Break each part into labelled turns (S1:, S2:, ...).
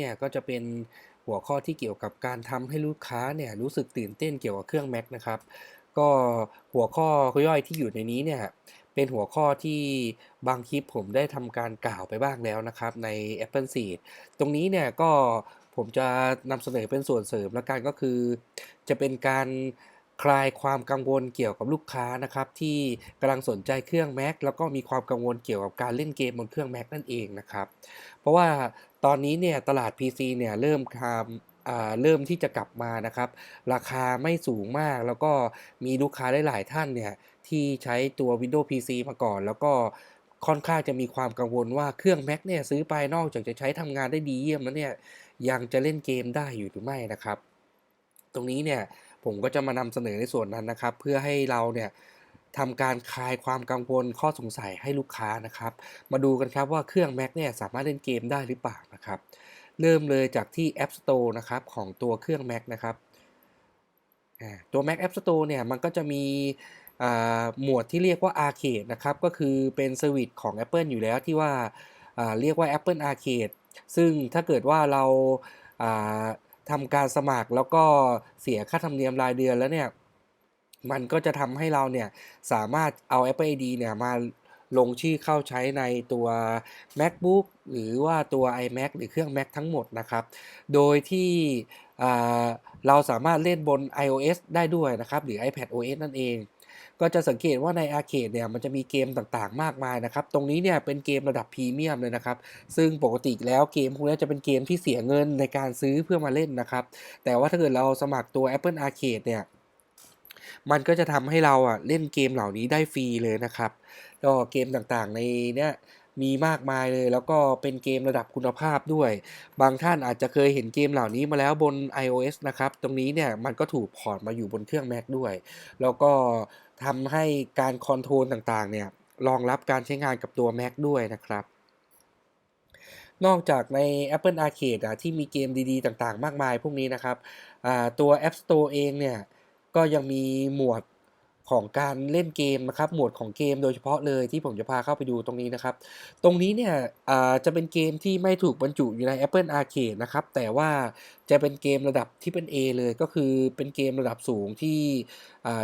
S1: เนี่ยก็จะเป็นหัวข้อที่เกี่ยวกับการทำให้ลูกค้าเนี่ยรู้สึกตื่นเต้นเกี่ยวกับเครื่อง Mac นะครับ ก็หัวข้อย่อยที่อยู่ในนี้เนี่ยเป็นหัวข้อที่บางคลิปผมได้ทำการกล่าวไปบ้างแล้วนะครับใน Apple Seed ตรงนี้เนี่ยก็ผมจะนำเสนอเป็นส่วนเสริมแล้วกันก็คือ จะเป็นการ คลายความกังวลเกี่ยวกับลูกค้านะครับที่กำลังสนใจเครื่อง Mac แล้วก็มีความกังวลเกี่ยวกับการเล่นเกมบนเครื่อง Mac นั่นเองนะครับ เพราะว่าตอนนี้เนี่ยตลาด PC เนี่ยเริ่มทำเริ่มที่จะกลับมานะครับ ราคาไม่สูงมากแล้วก็มีลูกค้าหลายๆท่านเนี่ยที่ใช้ตัว Windows PC มาก่อน แล้วก็ค่อนข้างจะมีความกังวลว่าเครื่อง Mac เนี่ยซื้อไปนอกจากจะใช้ทำงานได้ดีเยี่ยมแล้วเนี่ยยังจะเล่นเกมได้อยู่หรือไม่นะครับ ตรงนี้เนี่ย ผมก็จะมานำเสนอในส่วนนั้นนะครับ เพื่อให้เราเนี่ยทำการคลายความกังวลข้อสงสัยให้ลูกค้านะครับ มาดูกันครับว่าเครื่อง Mac เนี่ยสามารถเล่นเกมได้หรือเปล่านะครับ เริ่มเลยจากที่ App Store นะครับของตัวเครื่อง Mac นะครับตัว Mac App Store เนี่ยมันก็จะมีหมวดที่เรียกว่า Arcade นะครับ ก็คือเป็นเซอร์วิสของ Apple อยู่แล้วที่ว่าเรียกว่า Apple Arcade ซึ่งถ้าเกิดว่าเรา ทำการสมัครแล้วก็เสียค่าธรรมเนียมรายเดือนแล้วเนี่ย มันก็จะทำให้เราเนี่ยสามารถเอา Apple ID เนี่ยมาลงชื่อเข้าใช้ในตัว MacBook หรือว่าตัว iMac หรือเครื่อง Mac ทั้งหมดนะครับ โดยที่เราสามารถเล่นบน iOS ได้ด้วยนะครับ หรือ iPad OS นั่นเอง ก็จะสังเกตว่าในอาร์เคดเนี่ยมันจะมีเกมต่างๆ มากมายนะครับ ตรงนี้เนี่ยเป็นเกมระดับพรีเมียมเลยนะครับ ซึ่งปกติแล้วเกมพวกนี้จะเป็นเกมที่เสียเงินในการซื้อเพื่อมาเล่นนะครับ แต่ว่าถ้าเกิดเราสมัครตัว Apple Arcade เนี่ยมันก็จะทำให้เราอะเล่นเกมเหล่านี้ได้ฟรีเลยนะครับก็เกมต่างๆในเนี้ย มีมากมายเลย แล้วก็เป็นเกมระดับคุณภาพด้วย บางท่านอาจจะเคยเห็นเกมเหล่านี้มาแล้วบน iOS นะครับ ตรงนี้เนี่ยมันก็ถูกพอร์ตมาอยู่บนเครื่อง Mac ด้วย แล้วก็ทำให้การคอนโทรลต่างๆเนี่ยรองรับการใช้งานกับตัว Mac ด้วยนะครับนอกจากใน Apple Arcade อะที่มีเกมดีๆ ต่างๆ มากมายพวกนี้นะครับตัว App Store เองเนี่ย ก็ยังมีหมวด ของการเล่นเกมนะครับ หมวดของเกมโดยเฉพาะเลยที่ผมจะพาเข้าไปดูตรงนี้นะครับ ตรงนี้เนี่ยจะเป็นเกมที่ไม่ถูกบรรจุอยู่ใน Apple Arcade นะครับ แต่ว่าจะเป็นเกมระดับที่เป็น A เลยก็คือเป็นเกมระดับสูงที่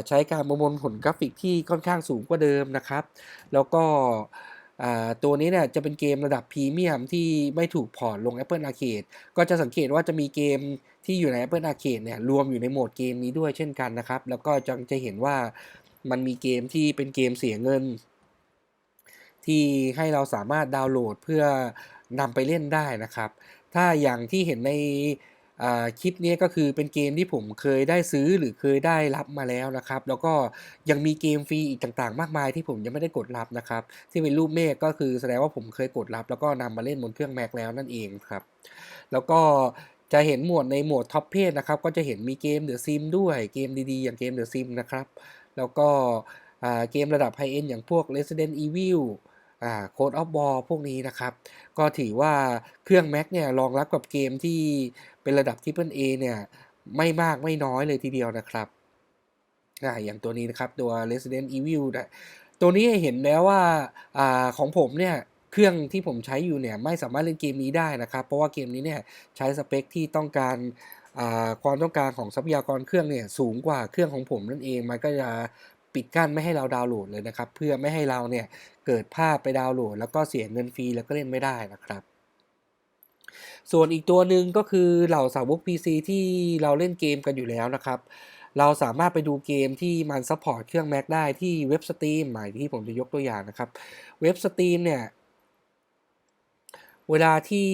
S1: ใช้การประมวลผลกราฟิกที่ค่อนข้างสูงกว่าเดิมนะครับ แล้วก็ ตัวนี้เนี่ยจะเป็นเกมระดับพรีเมียมที่ไม่ถูกพอร์ตลง Apple Arcade ก็จะสังเกตว่าจะมีเกมที่อยู่ใน Apple Arcade เนี่ยรวมอยู่ในโหมดเกมนี้ด้วยเช่นกันนะครับ แล้วก็จะจะเห็นว่ามันมีเกมที่เป็นเกมเสียเงิน ที่ให้เราสามารถดาวน์โหลดเพื่อนำไปเล่นได้นะครับ ถ้าอย่างที่เห็นใน คลิปนี้ก็คือเป็นเกมที่ผมเคยได้ซื้อหรือเคยได้รับมาแล้วนะครับ แล้วก็ยังมีเกมฟรีอีกต่างๆ มากมายที่ผมยังไม่ได้กดรับนะครับ ที่เป็นรูปเมฆก็คือแสดงว่าผมเคยกดรับ แล้วก็นำมาเล่นบนเครื่อง Mac แล้วนั่นเองครับ แล้วก็จะเห็นหมวดในหมวดท็อปเพจนะครับ ก็จะเห็นมีเกมเดอะซิมด้วยเกมดีๆ อย่างเกมเดอะซิมนะครับ แล้วก็เกมระดับไฮเอ็นอย่างพวก Resident Evil อ่า Code of War พวกนี้นะครับ ก็ถือว่าเครื่อง Mac เนี่ยรองรับกับเกมที่เป็นระดับ Triple A เนี่ยไม่มากไม่น้อยเลยทีเดียวนะครับอ่าอย่างตัวนี้นะครับ ตัว Resident Evil นะตัวนี้เห็นแล้วว่าอ่าของผมเนี่ยเครื่องที่ผมใช้อยู่เนี่ยไม่สามารถเล่นเกมนี้ได้นะครับ เพราะว่าเกมนี้เนี่ยใช้สเปคที่ต้องการความต้องการของทรัพยากรเครื่องเนี่ยสูงกว่าเครื่องของผมนั่นเอง มันก็จะ ปิดกั้นไม่ให้เราดาวน์โหลดเลยนะครับ เพื่อไม่ให้เราเนี่ยเกิดภาพไปดาวน์โหลด แล้วก็เสียเงินฟรีแล้วก็เล่นไม่ได้นะครับ ส่วนอีกตัวหนึ่งก็คือเหล่าสาวก PC ที่เราเล่นเกมกันอยู่แล้วนะครับ เราสามารถไปดูเกมที่มันซัพพอร์ตเครื่อง Mac ได้ที่เว็บสตรีมหมายที่ผมจะยกตัวอย่างนะครับ เว็บสตรีมเนี่ยเวลาที่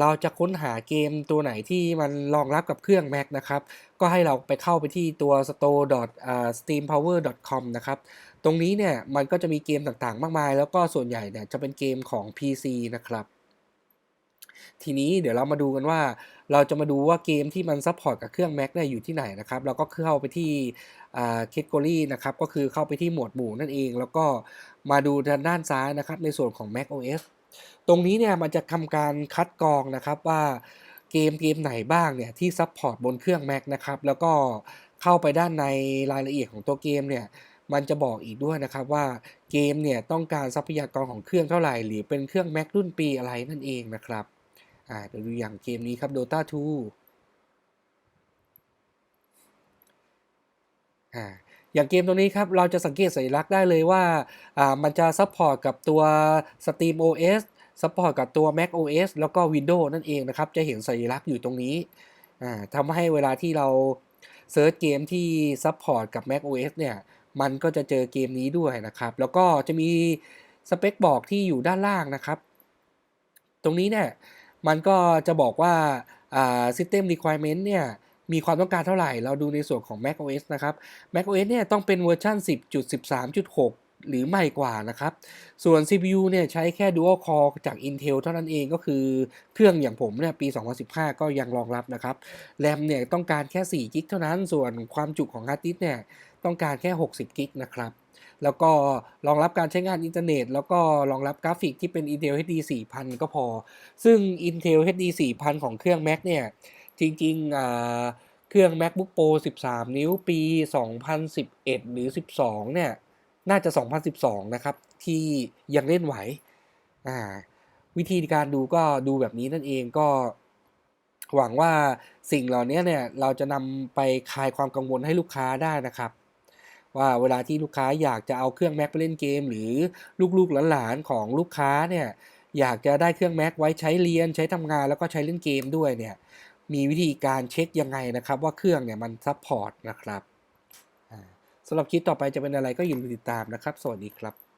S1: เราจะค้นหาเกมตัวไหนที่มันรองรับกับเครื่อง Mac นะครับ ก็ให้เราไปเข้าไปที่ตัว store.steampower.com นะครับ ตรงนี้เนี่ยมันก็จะมีเกมต่างๆ มากมาย แล้วก็ส่วนใหญ่เนี่ยจะเป็นเกมของ PC นะครับ ทีนี้เดี๋ยวเรามาดูกันว่า เราจะมาดูว่าเกมที่มันซัพพอร์ตกับเครื่อง Mac ได้อยู่ที่ไหนนะครับ เราก็เข้าไปที่แคตตากรีนะครับ ก็คือเข้าไปที่หมวดหมู่นั่นเอง แล้วก็มาดูทางด้านซ้ายนะครับในส่วนของ Mac OS ตรงนี้เนี่ยมันจะทำการคัดกรองนะครับว่าเกมเกมไหนบ้างเนี่ยที่ซัพพอร์ตบนเครื่อง Mac นะครับ แล้วก็เข้าไปด้านในรายละเอียดของตัวเกมเนี่ยมันจะบอกอีกด้วยนะครับว่าเกมเนี่ยต้องการทรัพยากรของเครื่องเท่าไหร่ หรือเป็นเครื่อง Mac รุ่นปีอะไรนั่นเองนะครับอ่าเดี๋ยวดูอย่างเกมนี้ครับ Dota 2อ่า อย่างเกมตรงนี้ครับเราจะสังเกตสัญลักษณ์ได้เลยว่าอ่ามันจะซัพพอร์ตกับตัว Steam OS ซัพพอร์ตกับตัว Mac OS แล้วก็ Windows นั่นเองนะครับ จะเห็นสัญลักษณ์อยู่ตรงนี้อ่าทำให้เวลาที่เราเซิร์ชเกมที่ซัพพอร์ตกับ Mac OS เนี่ย มันก็จะเจอเกมนี้ด้วยนะครับ แล้วก็จะมีสเปคบอกที่อยู่ด้านล่างนะครับ ตรงนี้เนี่ย มันก็จะบอกว่าอ่า system requirement เนี่ย มีความต้องการเท่าไหร่ เราดูในส่วนของ Mac OS นะครับ Mac OS เนี่ยต้องเป็นเวอร์ชัน10.13.6 หรือใหม่กว่านะครับ ส่วน CPU เนี่ยใช้แค่ Dual Core จาก Intel เท่านั้นเองก็คือเครื่องอย่างผมเนี่ยปี 2015 ก็ยังรองรับนะครับแรมเนี่ยต้องการแค่4กิกเท่านั้น ส่วนความจุของฮาร์ดดิสก์เนี่ยต้องการแค่ 60กิกนะครับแล้วก็รองรับการใช้งานอินเทอร์เน็ต แล้วก็รองรับกราฟิกที่เป็น Intel HD 4000 ก็พอ ซึ่ง Intel HD 4000 ของเครื่อง Mac เนี่ย จริงๆเครื่อง MacBook Pro 13 นิ้วปี 2011 หรือ 12 เนี่ย น่าจะ 2012 นะครับ ที่ยังเล่นไหว วิธีการดูก็ดูแบบนี้นั่นเองก็หวังว่าสิ่งเหล่านี้เนี่ย เราจะนำไปคลายความกังวลให้ลูกค้าได้นะครับว่าเวลาที่ลูกค้าอยากจะเอาเครื่อง Mac ไปเล่นเกม หรือลูกๆหลานๆของลูกค้าเนี่ยอยากจะได้เครื่อง Mac ไว้ใช้เรียนใช้ทำงานแล้วก็ใช้เล่นเกมด้วยเนี่ย มีวิธีการเช็คยังไงนะครับ ว่าเครื่องเนี่ยมันซัพพอร์ตนะครับสำหรับคลิปต่อไปจะเป็นอะไรก็อย่าลืมติดตามนะครับ สวัสดีครับ